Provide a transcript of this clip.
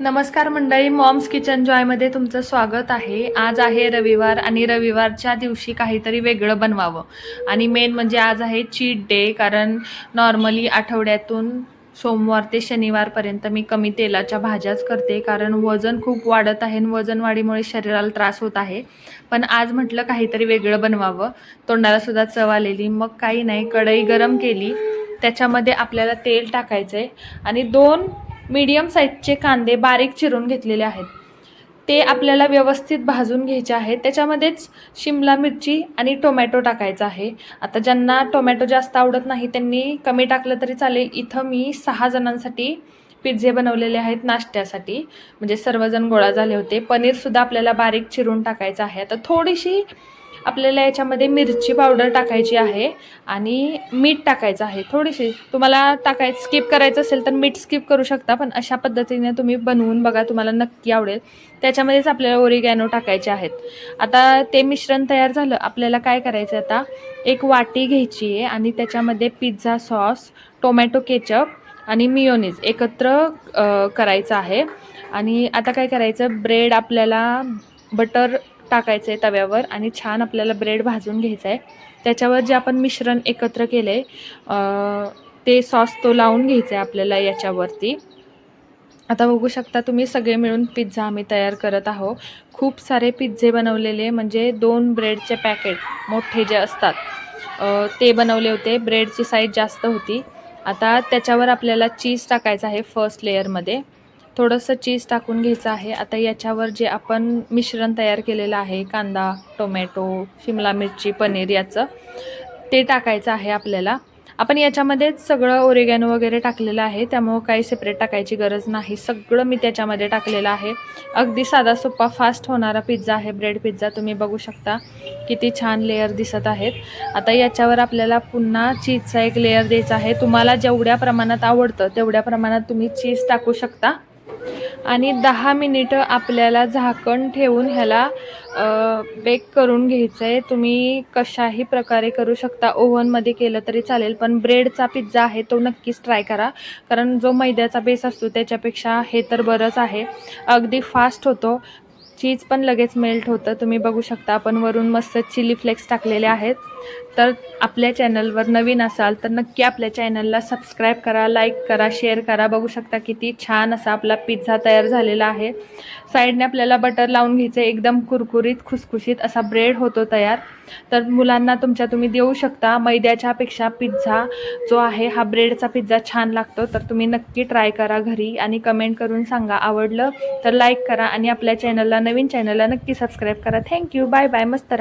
नमस्कार मंडळी moms kitchen जॉयमध्ये तुमचं स्वागत आहे. आज आहे रविवार आणि रविवारच्या दिवशी काहीतरी वेगळं बनवावं. आणि मेन म्हणजे आज आहे चीट डे कारण नॉर्मली आठवड्यातून सोमवार ते शनिवारपर्यंत मी कमी तेलाच्या भाज्याच करते कारण वजन खूप वाढत आहे आणि वजन वाढीमुळे शरीराला त्रास होत आहे. पण आज म्हटलं काहीतरी वेगळं बनवावं. तोंडाला सुद्धा चव आलेली मग काही नाही कढई गरम केली. त्याच्यामध्ये आपल्याला तेल टाकायचं आहे आणि दोन मीडियम साईजचे कांदे बारीक चिरून घेतलेले आहेत. ते आपल्याला व्यवस्थित भाजून घ्यायचे आहेत. त्याच्यामध्येच शिमला मिरची आणि टोमॅटो टाकायचा आहे. आता ज्यांना टोमॅटो जास्त आवडत नाही त्यांनी कमी टाकलं तरी चालेल. इथं मी सहा जणांसाठी पिझ्झे बनवलेले आहेत नाश्त्यासाठी. म्हणजे सर्वजण गोळा झाले होते. पनीरसुद्धा आपल्याला बारीक चिरून टाकायचं आहे. आता थोडीशी आपल्याला याच्यामध्ये मिरची पावडर टाकायची आहे आणि मीठ टाकायचं आहे. थोडीशी तुम्हाला टाकायचं स्किप करायचं असेल तर मीठ स्किप करू शकता पण अशा पद्धतीने तुम्ही बनवून बघा तुम्हाला नक्की आवडेल. त्याच्यामध्येच आपल्याला ओरिगॅनो टाकायचे आहेत. आता ते मिश्रण तयार झालं. आपल्याला काय करायचं आता? एक वाटी घ्यायची आहे आणि त्याच्यामध्ये पिझ्झा सॉस टोमॅटो केचप आणि मियोनीज एकत्र करायचं आहे. आणि आता काय करायचं? ब्रेड आपल्याला बटर टाकायचं आहे तव्यावर आणि छान आपल्याला ब्रेड भाजून घ्यायचं आहे त्याच्यावर जे आपण मिश्रण एकत्र केलं आहे ते सॉस तो लावून घ्यायचं आहे आपल्याला याच्यावरती. आता बघू शकता तुम्ही सगळे मिळून पिझ्झा आम्ही तयार करत आहोत. खूप सारे पिझ्झे बनवलेले म्हणजे दोन ब्रेडचे पॅकेट मोठे जे असतात ते बनवले होते. ब्रेडची साईज जास्त होती. आता त्याच्यावर आपल्याला चीज टाकायचं आहे फर्स्ट लेअरमध्ये थोडंसं चीज टाकून घ्यायचं आहे. आता याच्यावर जे आपण मिश्रण तयार केलेलं आहे कांदा टोमॅटो शिमला मिरची पनीर याचं ते टाकायचं आहे आपल्याला. आपण याच्यामध्येच सगळं ओरेगॅनो वगैरे टाकलेलं आहे. त्यामुळं काही सेपरेट टाकायची गरज नाही. सगळं मी त्याच्यामध्ये टाकलेलं आहे. अगदी साधा सोपा फास्ट होणारा पिझ्झा आहे. ब्रेड पिझ्झा तुम्ही बघू शकता. किती छान लेअर दिसत आहेत. आता याच्यावर आपल्याला पुन्हा चीजचा एक लेअर द्यायचा आहे. तुम्हाला जेवढ्या प्रमाणात आवडतं तेवढ्या प्रमाणात तुम्ही चीज टाकू शकता. आणि दहा मिनिटं आपल्याला झाकण ठेवून ह्याला बेक करून घ्यायचं आहे तुम्ही कशाही प्रकारे करू शकता. ओव्हनमध्ये केलं तरी चालेल पण ब्रेडचा पिझ्झा आहे तो नक्कीच ट्राय करा. कारण जो मैद्याचा बेस असतो त्याच्यापेक्षा हे तर बरंच आहे. अगदी फास्ट होतो. चीज पण लगेच मेल्ट होतं. तुम्ही बघू शकता आपण वरून मस्त चिली फ्लेक्स टाकलेले आहेत. तर आपल्या चॅनलवर नवीन असाल तर नक्की आपल्या चॅनलला सबस्क्राईब करा लाईक करा शेअर करा. बघू शकता किती छान असा आपला पिझ्झा तयार झालेला आहे. साईडने आपल्याला बटर लावून घ्यायचं एकदम कुरकुरीत खुसखुशीत असा ब्रेड होतो तयार. तर मुलांना तुमच्या तुम्ही देऊ शकता. मैद्याच्यापेक्षा पिझ्झा जो आहे हा ब्रेडचा पिझ्झा छान लागतो. तर तुम्ही नक्की ट्राय करा घरी आणि कमेंट करून सांगा. आवडलं तर लाईक करा आणि आपल्या चॅनलला नवीन चॅनलला नक्की सबस्क्राईब करा. थँक्यू बाय बाय मस्त